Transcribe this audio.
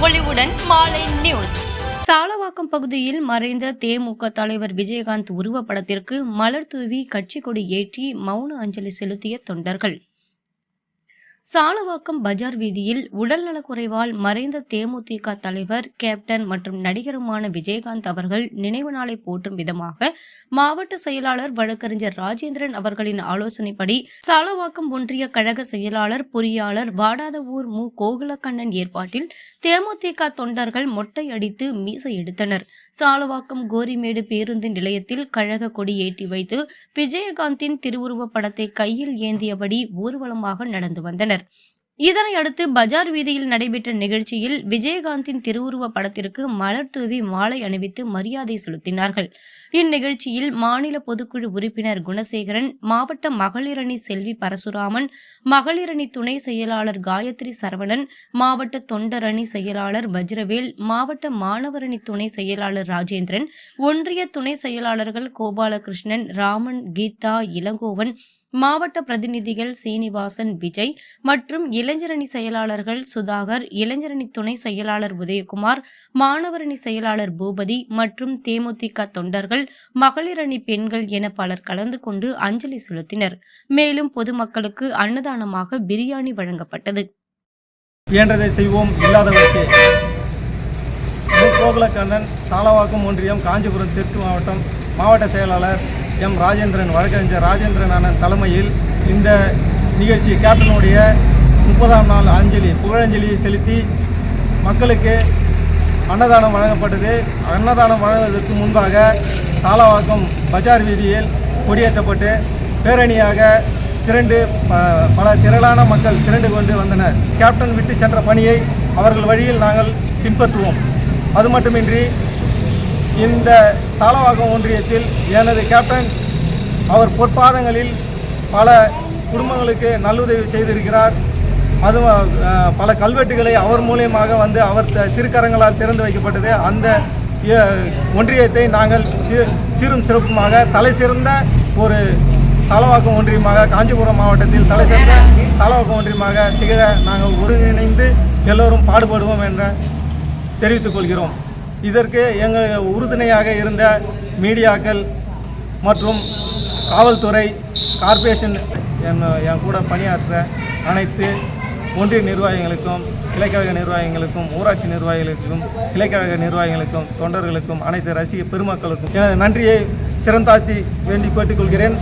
பொலிவுடன் மாலை நியூஸ். சாலவாக்கம் பகுதியில் மறைந்த தேமுக தலைவர் விஜயகாந்த் உருவப்படத்திற்கு மலர் தூவி கட்சி கொடி ஏற்றி மௌன அஞ்சலி செலுத்திய தொண்டர்கள். சாலவாக்கம் பஜார் வீதியில் உடல்நலக்குறைவால் மறைந்த தேமுதிக தலைவர் கேப்டன் மற்றும் நடிகருமான விஜயகாந்த் அவர்கள் நினைவு நாளை போற்றும் விதமாக மாவட்ட செயலாளர் வழக்கறிஞர் ராஜேந்திரன் அவர்களின் ஆலோசனைப்படி சாலவாக்கம் ஒன்றிய கழக செயலாளர் பொறியாளர் வாடாத ஊர் மு. கோகுலக்கண்ணன் ஏற்பாட்டில் தேமுதிக தொண்டர்கள் மொட்டை அடித்து மீசை எடுத்தனர். சாலவாக்கம் கோரிமேடு பேருந்து நிலையத்தில் கழக கொடி ஏற்றி வைத்து விஜயகாந்தின் திருவுருவப் படத்தை கையில் ஏந்தியபடி ஊர்வலமாக நடந்து வந்தனர். இதனையடுத்து பஜார் வீதியில் நடைபெற்ற நிகழ்ச்சியில் விஜயகாந்தின் திருவுருவ படத்திற்கு மலர் தூவி மாலை அணிவித்து மரியாதை செலுத்தினார்கள். இந்நிகழ்ச்சியில் மாநில பொதுக்குழு உறுப்பினர் குணசேகரன் மாவட்ட மகளிரணி செல்வி பரசுராமன் மகளிரணி துணை செயலாளர் காயத்ரி சரவணன் மாவட்ட தொண்டரணி செயலாளர் வஜ்ரவேல் மாவட்ட மாணவரணி துணை செயலாளர் ராஜேந்திரன் ஒன்றிய துணை செயலாளர்கள் கோபாலகிருஷ்ணன் ராமன் கீதா இளங்கோவன் மாவட்ட பிரதிநிதிகள் சீனிவாசன் விஜய் மற்றும் இளைஞரணி செயலாளர்கள் சுதாகர் இளைஞரணி துணை செயலாளர் உதயகுமார் மாணவரணி செயலாளர் பூபதி மற்றும் தேமுதிக தொண்டர்கள் மகளிரணி பெண்கள் என பலர் கலந்து கொண்டு அஞ்சலி செலுத்தினர். மேலும் பொதுமக்களுக்கு அன்னதானமாக பிரியாணி வழங்கப்பட்டது. இயன்றதை செய்வோம் இல்லாதவருக்கு. கோகுலக்கண்ணன் சாலவாக்கம் ஒன்றியம் காஞ்சிபுரம் தெற்கு மாவட்டம் மாவட்ட செயலாளர் எம் ராஜேந்திரன் வழக்கறிஞர் ராஜேந்திரன் அண்ணன் தலைமையில் இந்த நிகழ்ச்சி கேப்டனுடைய முப்பதாம் நாள் அஞ்சலி புகழஞ்சலியை செலுத்தி மக்களுக்கு அன்னதானம் வழங்கப்பட்டது. அன்னதானம் வழங்குவதற்கு முன்பாக சாலவாக்கம் பஜார் வீதியில் கொடியேற்றப்பட்டு பேரணியாக திரண்டு ப- பல திரளான மக்கள் திரண்டு கொண்டு வந்தனர். கேப்டன் விட்டு சென்ற பணியை அவர்கள் வழியில் நாங்கள் பின்பற்றுவோம். அது மட்டுமின்றி இந்த சாலவாக்கம் ஒன்றியத்தில் எனது கேப்டன் அவர் பொற்பாதங்களில் பல குடும்பங்களுக்கு நல்லுதவி செய்திருக்கிறார். அது பல கல்வெட்டுகளை அவர் மூலியமாக வந்து அவர் திருக்கரங்களால் திறந்து வைக்கப்பட்டது. அந்த ஒன்றியத்தை நாங்கள் சீரும் சிறப்புமாக தலை சிறந்த ஒரு சாலவாக்கம் ஒன்றியமாக காஞ்சிபுரம் மாவட்டத்தில் தலை சிறந்த சாலவாக்கம் ஒன்றியமாக திகழ நாங்கள் ஒருங்கிணைந்து எல்லோரும் பாடுபடுவோம் என்ற தெரிவித்துக் கொள்கிறோம். இதற்கு எங்கள் உறுதுணையாக இருந்த மீடியாக்கள் மற்றும் காவல்துறை கார்ப்பரேஷன் என் என் கூட பணியாற்ற அனைத்து ஒன்றிய நிர்வாகிகளுக்கும் கிளைக்கழக நிர்வாகிகளுக்கும் ஊராட்சி நிர்வாகிகளுக்கும் கிளைக்கழக நிர்வாகிகளுக்கும் தொண்டர்களுக்கும் அனைத்து ரசிக பெருமக்களுக்கும் எனது நன்றியை சிறந்தாத்தி வேண்டி கேட்டுக்கொள்கிறேன்.